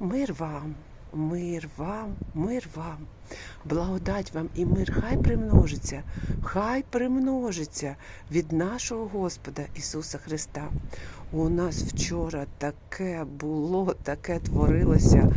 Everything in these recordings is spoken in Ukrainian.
Мир вам, мир вам, мир вам. Благодать вам і мир хай примножиться, хай примножиться від нашого Господа Ісуса Христа. У нас вчора таке було, таке творилося,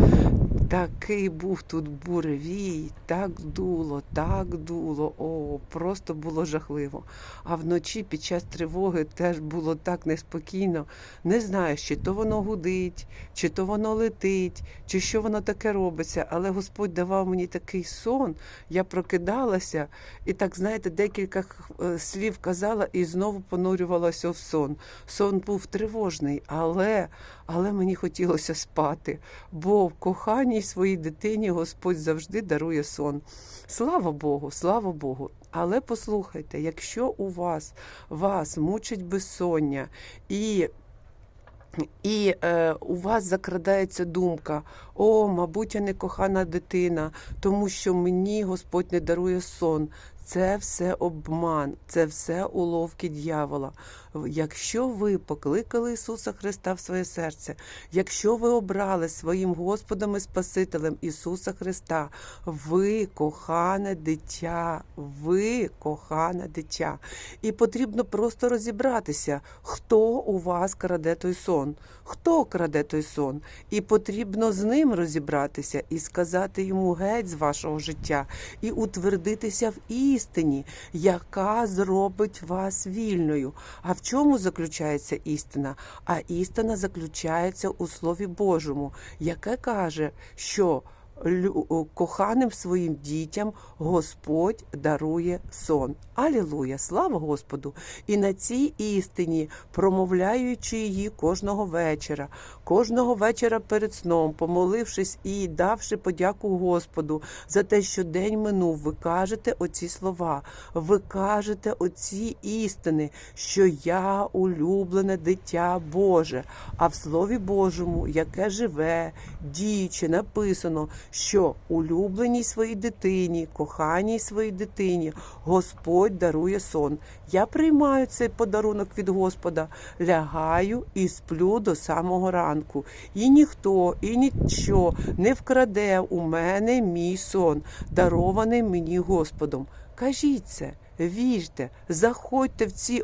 такий був тут буревій, так дуло, так дуло. О, просто було жахливо. А вночі під час тривоги теж було так неспокійно. Не знаю, чи то воно гудить, чи то воно летить, чи що воно таке робиться. Але Господь давав мені такий сон. Я прокидалася і так, знаєте, декілька е, слів казала і знову понурювалася в сон. Сон був тривожний, але, але мені хотілося спати, бо в коханій своїй дитині Господь завжди дарує сон. Слава Богу, слава Богу. Але послухайте, якщо у вас вас мучить безсоння і і е, у вас закрадається думка: о, мабуть, я не кохана дитина, тому що мені Господь не дарує сон. Це все обман, це все уловки дьявола. Якщо ви покликали Ісуса Христа в своє серце, якщо ви обрали своїм Господом і Спасителем Ісуса Христа, ви кохане дитя, ви кохане дитя. І потрібно просто розібратися, хто у вас краде той сон, хто краде той сон. І потрібно з ним розібратися і сказати йому геть з вашого життя, і утвердитися в істині, яка зробить вас вільною. А в чому заключається істина? А істина заключається у Слові Божому, яке каже, що коханим своїм дітям Господь дарує сон. Алілуя! Слава Господу! І на цій істині, промовляючи її кожного вечора, кожного вечора перед сном, помолившись і давши подяку Господу за те, що день минув, ви кажете оці слова, ви кажете оці істини, що я улюблене дитя Боже. А в Слові Божому, яке живе, діюче, написано, що улюбленій своїй дитині, коханій своїй дитині, Господь дарує сон. Я приймаю цей подарунок від Господа, лягаю і сплю до самого ранку. І ніхто, і нічого не вкраде у мене мій сон, дарований мені Господом. Кажіть це. Вірте, заходьте в ці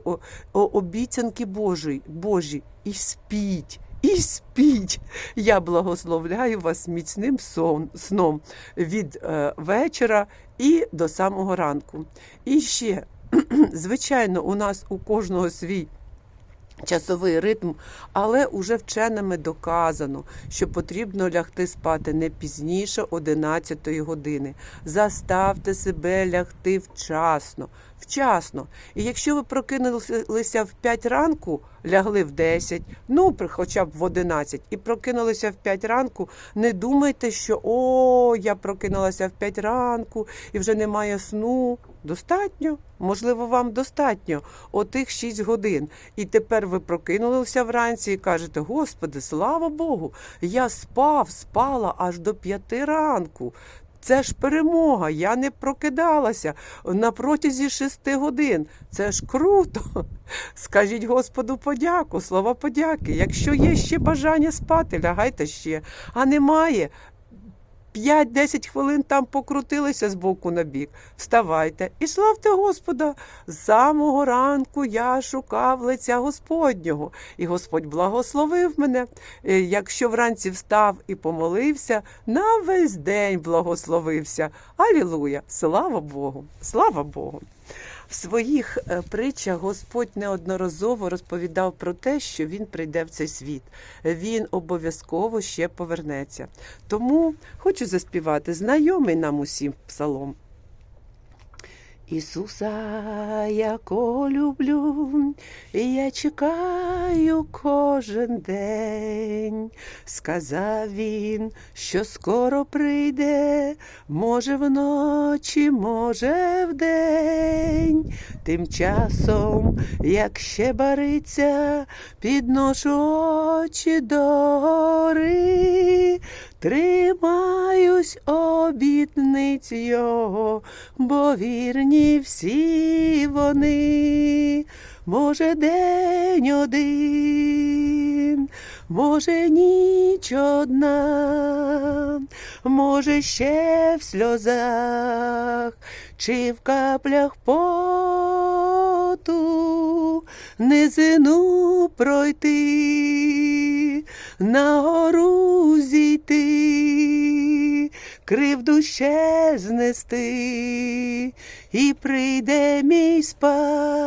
обіцянки Божі, Божі і спіть, і спіть. Я благословляю вас міцним сон, сном від е, вечора і до самого ранку. І ще, звичайно, у нас у кожного свій. Часовий ритм, але уже вченими доказано, що потрібно лягти спати не пізніше 11 години. Заставте себе лягти вчасно, вчасно. І якщо ви прокинулися в 5 ранку, лягли в 10, ну хоча б в 11, і прокинулися в 5 ранку, не думайте, що о, я прокинулася в 5 ранку і вже немає сну. Достатньо, можливо, вам достатньо отих 6 годин. І тепер ви прокинулися вранці і кажете: Господи, слава Богу, я спав, спала аж до 5 ранку. Це ж перемога, я не прокидалася на протязі шести годин. Це ж круто. Скажіть Господу подяку, слова подяки. Якщо є ще бажання спати, лягайте ще. А немає. 5-10 хвилин там покрутилися з боку на бік. Вставайте і славте Господа. З самого ранку я шукав лиця Господнього, і Господь благословив мене. Е, Якщо вранці встав і помолився, на весь день благословився. Алілуя! Слава Богу! Слава Богу! В своїх е, притчах Господь неодноразово розповідав про те, що Він прийде в цей світ. Він обов'язково ще повернеться. Тому хочу заспівати знайомий нам усім псалом. Ісуса, яко люблю, я чекаю кожен день. Сказав він, що скоро прийде, може вночі, може вдень. Тим часом, як ще бариться, підношу очі до гори. Тримаюсь обітниць його, бо вірні всі вони, може, день один. може ніч одна, може ще в сльозах, чи в каплях поту низину пройти, на гору зійти, кривду ще знести, і прийде мій спас.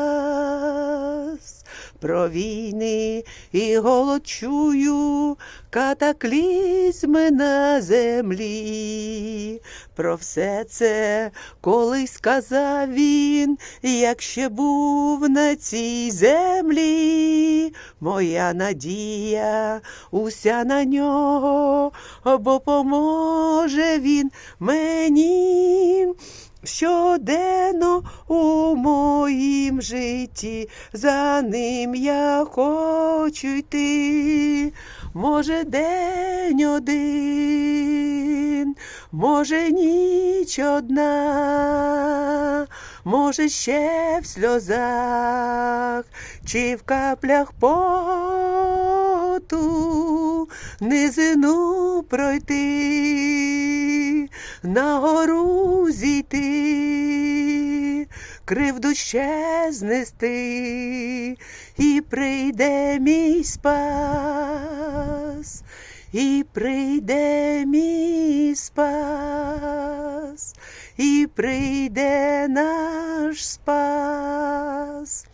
Про війни і голод чую, катаклізми на землі. Про все це колись сказав він, як ще був на цій землі. Моя надія уся на нього, бо поможе він мені. Щоденно у моїм житті за ним я хочу йти. Може, день один, може, ніч одна, може, ще в сльозах, чи в каплях поту низину пройти, на гору зійти, кривду ще знести, і прийде мій спас, і прийде мій спас, і прийде наш спас.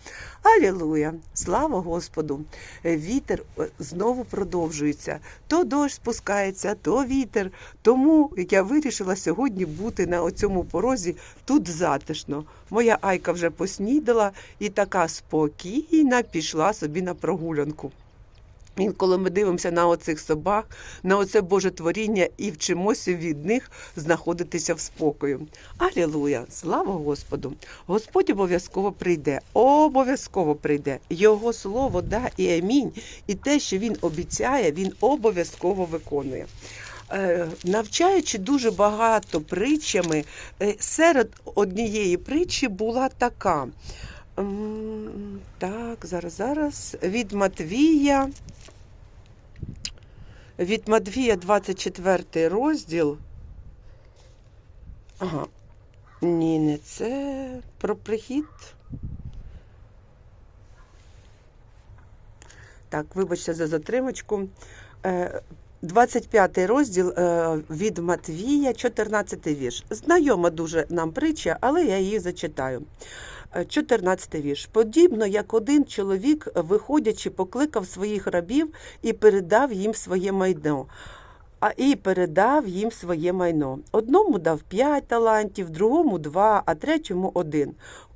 Алілуя! Слава Господу! Вітер е, знову продовжується. То дощ спускається, то вітер. Тому я вирішила сьогодні бути на оцьому порозі тут затишно. Моя Айка вже поснідала і така спокійна пішла собі на прогулянку. Інколи ми дивимося на оцих собак, на оце Боже творіння і вчимося від них знаходитися в спокою. Алілуя! Слава Господу! Господь обов'язково прийде, обов'язково прийде. Його слово да і амінь. І те, що він обіцяє, він обов'язково виконує. Е, Навчаючи дуже багато притчами, е, серед однієї притчі була така. Так, зараз, зараз. Від Матвія. Від Матвія 24 розділ. Ага. Ні, не це про прихід. Так, вибачте за затримочку. Е, 25 розділ е, від Матвія, 14 вірш. Знайома дуже нам притча, але я її зачитаю. Е, 14 вірш. Подібно як один чоловік, виходячи, покликав своїх рабів і передав їм своє майно. А і передав їм своє майно. Одному дав п'ять талантів, другому два, а третьому один.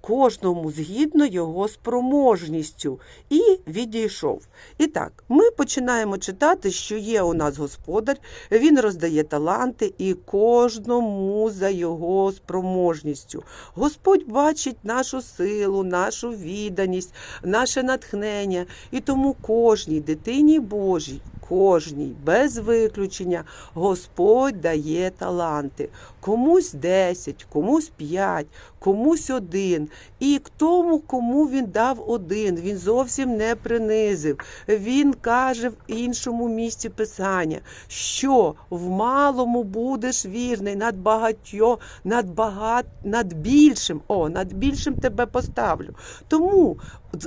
Кожному згідно його спроможністю, і відійшов. І так, ми починаємо читати, що є у нас господар, він роздає таланти і кожному за його спроможністю. Господь бачить нашу силу, нашу відданість, наше натхнення, і тому кожній дитині Божій. Кожній, без виключення, Господь дає таланти. Комусь 10, комусь 5, комусь один. І к тому, кому він дав один, він зовсім не принизив. Він каже в іншому місці Писання, що в малому будеш вірний, над багатьо, над багат, над більшим, о, над більшим тебе поставлю. Тому,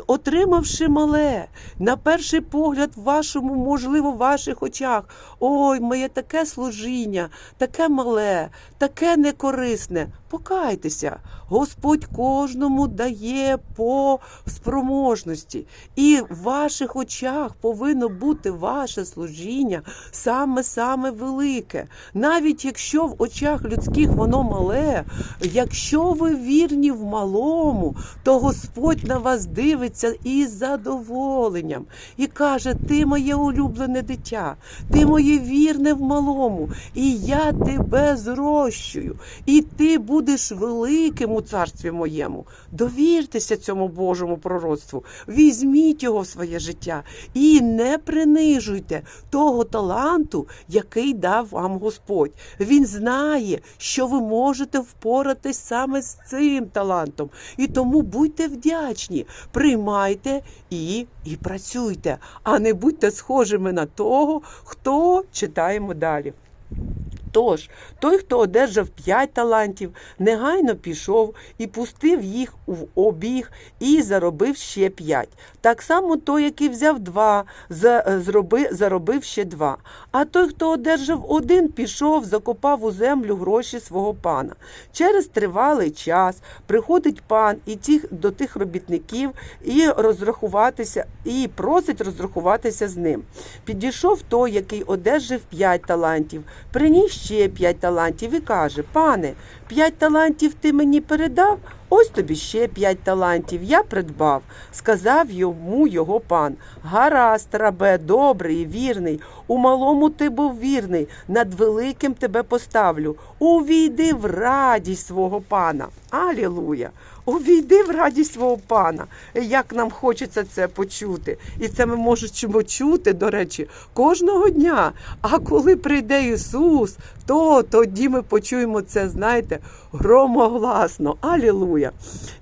отримавши мале, на перший погляд, в вашому, можливо, в ваших очах, ой, моє таке служіння, таке мале, таке некорисне. Покайтеся, Господь кожному дає по спроможності, і в ваших очах повинно бути ваше служіння саме-саме велике. Навіть якщо в очах людських воно мале, якщо ви вірні в малому, то Господь на вас дивиться із задоволенням і каже: Ти моє улюблене дитя, ти моє вірне в малому, і я тебе зрощую, і ти будеш великим царстві моєму. Довіртеся цьому Божому пророцтву, візьміть його в своє життя і не принижуйте того таланту, який дав вам Господь. Він знає, що ви можете впоратись саме з цим талантом. І тому будьте вдячні, приймайте і, і працюйте, а не будьте схожими на того, хто читаємо далі. Тож, той, хто одержав п'ять талантів, негайно пішов і пустив їх в обіг і заробив ще п'ять. Так само той, який взяв два, зроби- заробив ще два. А той, хто одержав один, пішов, закопав у землю гроші свого пана. Через тривалий час приходить пан і тих, до тих робітників і розрахуватися, і просить розрахуватися з ним. Підійшов той, який одержав п'ять талантів, приніс ще п'ять талантів і каже: Пане, п'ять талантів ти мені передав, ось тобі ще п'ять талантів. Я придбав. Сказав йому його пан. Гаразд, рабе, добрий вірний. У малому ти був вірний, над великим тебе поставлю. Увійди в радість свого пана. Алілуя! Увійди в радість свого пана. Як нам хочеться це почути. І це ми можемо чути, до речі, кожного дня. А коли прийде Ісус, то тоді ми почуємо це, знаєте, громогласно. Алілуя!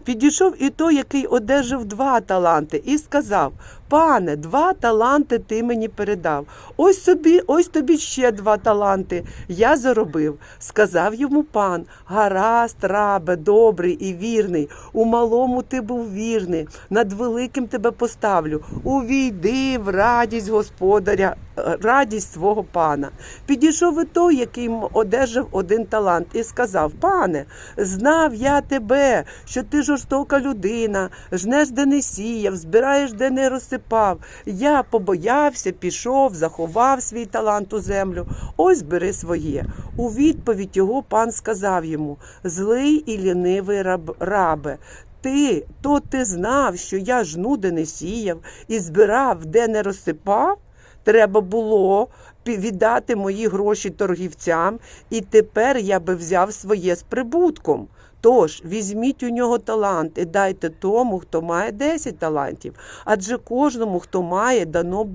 Підійшов і той, який одержав два таланти, і сказав: Пане, два таланти ти мені передав. Ось собі, ось тобі ще два таланти. Я заробив. Сказав йому пан: Гаразд, рабе, добрий і вірний. У малому ти був вірний, над великим тебе поставлю. Увійди в радість господаря, е, радість свого пана. Підійшов і той, який одержав один талант, і сказав: Пане, знав я тебе, що ти жорстока людина, жнеш, де не сіяв, збираєш, де не розсипав. Я побоявся, пішов, заховав свій талант у землю. Ось бери своє. У відповідь його пан сказав йому: Злий і лінивий раб, рабе. Ти, то ти знав, що я жну, де не сіяв, і збирав, де не розсипав? Треба було віддати мої гроші торгівцям, і тепер я би взяв своє з прибутком. Тож візьміть у нього талант і дайте тому, хто має 10 талантів. Адже кожному, хто має, дано,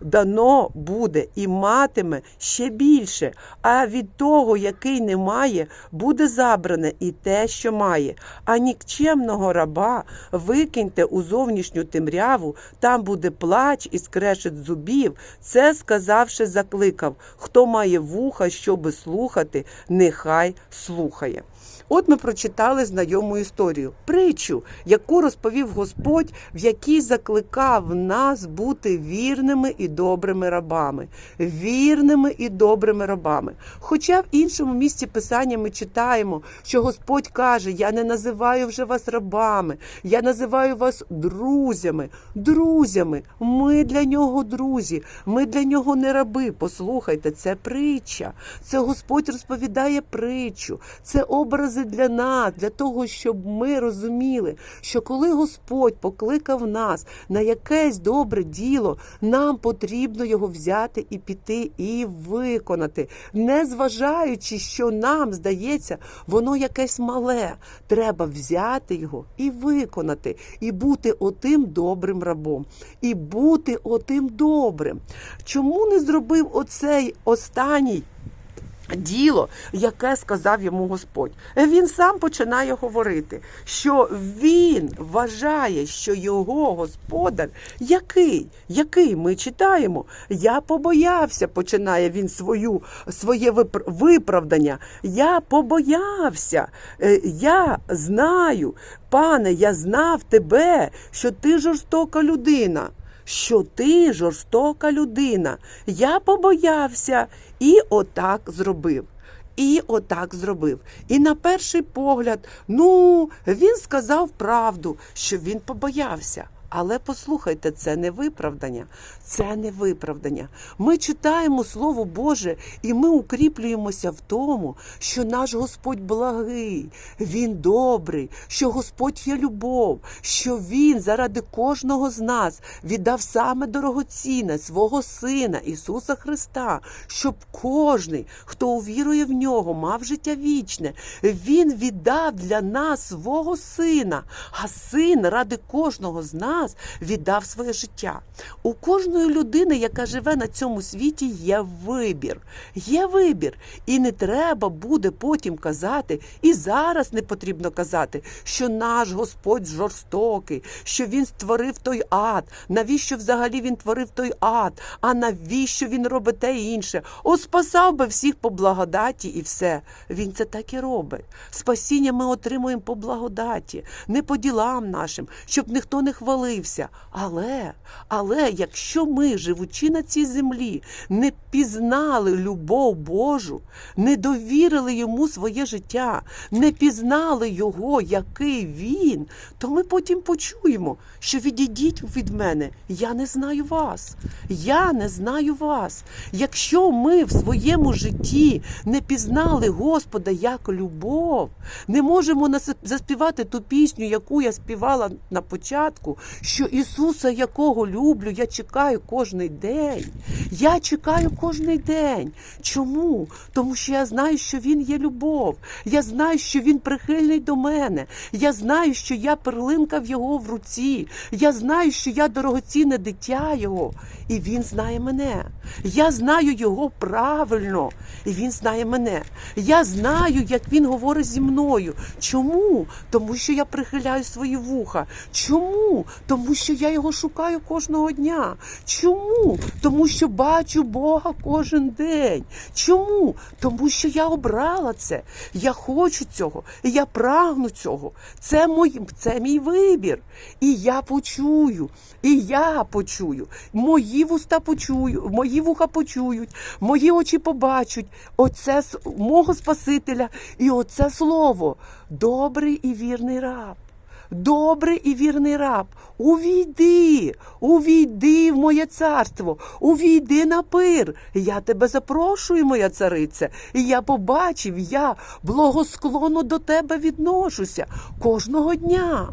дано буде і матиме ще більше. А від того, який не має, буде забране і те, що має. А нікчемного раба викиньте у зовнішню темряву, там буде плач і скрешет зубів. Це сказавши, закликав: хто має вуха, щоби слухати, нехай слухає. От ми прочитали знайому історію, притчу, яку розповів Господь, в якій закликав нас бути вірними і добрими рабами, вірними і добрими рабами. Хоча в іншому місці писання ми читаємо, що Господь каже: Я не називаю вже вас рабами, я називаю вас друзями. Друзями, ми для нього друзі, ми для нього не раби. Послухайте, це притча. Це Господь розповідає притчу, це образи для нас, для того, щоб ми розуміли, що коли Господь покликав нас на якесь добре діло, нам потрібно його взяти і піти і виконати, не зважаючи, що нам здається, воно якесь мале. Треба взяти його і виконати, і бути отим добрим рабом, і бути отим добрим. Чому не зробив оцей останній? Діло, яке сказав йому Господь, він сам починає говорити, що він вважає, що його господар який, який ми читаємо. Я побоявся, починає він свою своє випр- виправдання. Я побоявся, Е, я знаю, пане, я знав тебе, що ти жорстока людина що ти жорстока людина. Я побоявся і отак зробив. І отак зробив. І на перший погляд, ну, він сказав правду, що він побоявся. Але послухайте, це не виправдання. Це не виправдання. Ми читаємо Слово Боже, і ми укріплюємося в тому, що наш Господь благий, Він добрий, що Господь є любов, що Він заради кожного з нас віддав саме дорогоцінне свого Сина Ісуса Христа, щоб кожний, хто увірує в нього, мав життя вічне. Він віддав для нас свого сина, а син ради кожного з нас віддав своє життя. У кожної людини, яка живе на цьому світі, є вибір. Є вибір. І не треба буде потім казати, і зараз не потрібно казати, що наш Господь жорстокий, що він створив той ад. Навіщо взагалі він творив той ад? А навіщо він робить те інше? О, спасав би всіх по благодаті і все. Він це так і робить. Спасіння ми отримуємо по благодаті, не по ділам нашим, щоб ніхто не хвалився. Але, але якщо ми, живучи на цій землі, не пізнали любов Божу, не довірили йому своє життя, не пізнали його, який він, то ми потім почуємо, що відійдіть від мене, я не знаю вас. Я не знаю вас. Якщо ми в своєму житті не пізнали Господа як любов, не можемо заспівати ту пісню, яку я співала на початку, що Ісуса, якого люблю, я чекаю кожний день. Я чекаю кожний день. Чому? Тому що я знаю, що Він є любов. Я знаю, що Він прихильний до мене. Я знаю, що я перлинка в його в руці. Я знаю, що я дорогоцінне дитя Його, і Він знає мене. Я знаю його правильно, і він знає мене. Я знаю, як він говорить зі мною. Чому? Тому що я прихиляю свої вуха. Чому? Тому що я його шукаю кожного дня. Чому? Тому що бачу Бога кожен день. Чому? Тому що я обрала це. Я хочу цього, я прагну цього. Це мій, це мій вибір. І я почую, і я почую. Мої вуста почую, мої вуха почують, мої очі побачать. Оце мого Спасителя і оце слово. Добрий і вірний раб. Добрий і вірний раб, увійди, увійди в моє царство, увійди на пир. Я тебе запрошую, моя царице, і я побачив, я благосклонно до тебе відношуся кожного дня.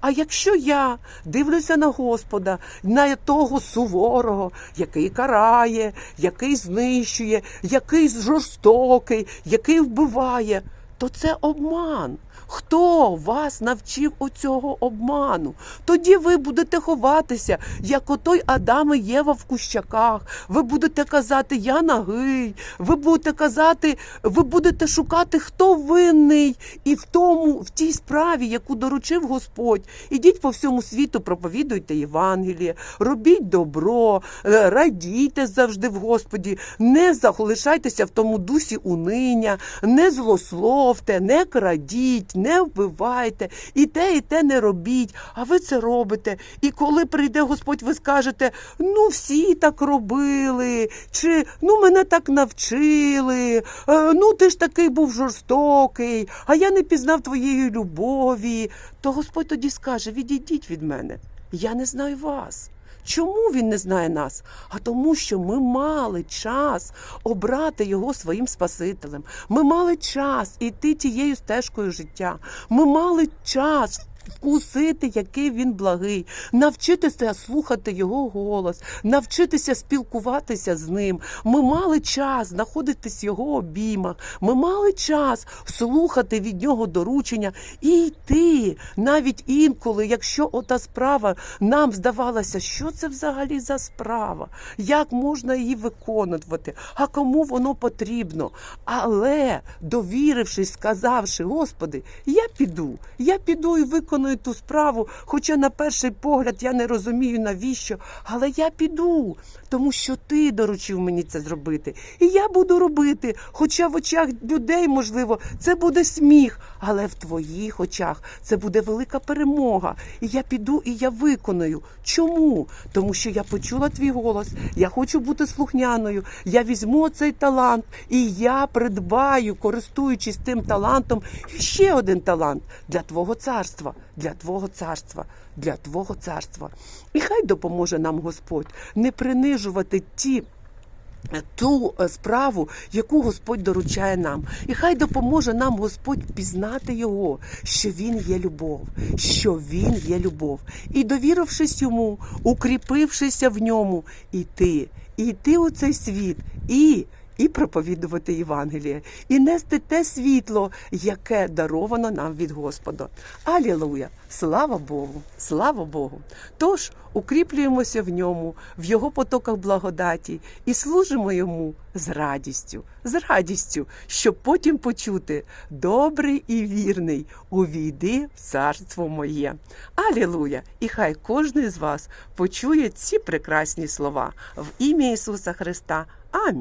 А якщо я дивлюся на Господа, на того суворого, який карає, який знищує, який жорстокий, який вбиває, то це обман. Хто вас навчив оцього обману? Тоді ви будете ховатися, як отой Адам і Єва в кущаках. Ви будете казати, я нагий. Ви будете казати, ви будете шукати, хто винний, і в тому, в тій справі, яку доручив Господь. Ідіть по всьому світу, проповідуйте Євангеліє, робіть добро, е, радійте завжди в Господі, не залишайтеся в тому дусі униння, не злословте, не крадіть, не вбивайте, і те, і те не робіть. А ви це робите. І коли прийде Господь, ви скажете: ну всі так робили, чи ну мене так навчили, е, ну ти ж такий був жорстокий, а я не пізнав твоєї любові. То Господь тоді скаже: відійдіть від мене. Я не знаю вас. Чому він не знає нас? А тому, що ми мали час обрати його своїм Спасителем. Ми мали час іти тією стежкою життя. Ми мали час. Вкусити, який він благий, навчитися слухати його голос, навчитися спілкуватися з ним. Ми мали час знаходитись в його обіймах. Ми мали час слухати від нього доручення і йти навіть інколи, якщо ота справа нам здавалася, що це взагалі за справа, як можна її виконувати, а кому воно потрібно. Але довірившись, сказавши, Господи, я піду, я піду і виконую ту справу, хоча на перший погляд я не розумію навіщо, але я піду, тому що ти доручив мені це зробити. І я буду робити. Хоча в очах людей, можливо, це буде сміх, але в твоїх очах це буде велика перемога. І я піду і я виконую. Чому? Тому що я почула твій голос, я хочу бути слухняною, я візьму цей талант і я придбаю, користуючись тим талантом, ще один талант для твого царства. Для Твого царства, для Твого царства. І хай допоможе нам Господь не принижувати ті ту е, справу, яку Господь доручає нам. І хай допоможе нам Господь пізнати Його, що Він є любов, що Він є любов. І довірившись йому, укріпившися в ньому, іти, і йти у цей світ, і, і проповідувати Євангеліє, і нести те світло, яке даровано нам від Господа. Алілуя! Слава Богу! Слава Богу! Тож укріплюємося в ньому, в його потоках благодаті і служимо йому з радістю, з радістю, щоб потім почути добрий і вірний, увійди в царство моє. Алілуя! І хай кожен з вас почує ці прекрасні слова в ім'я Ісуса Христа. Амінь.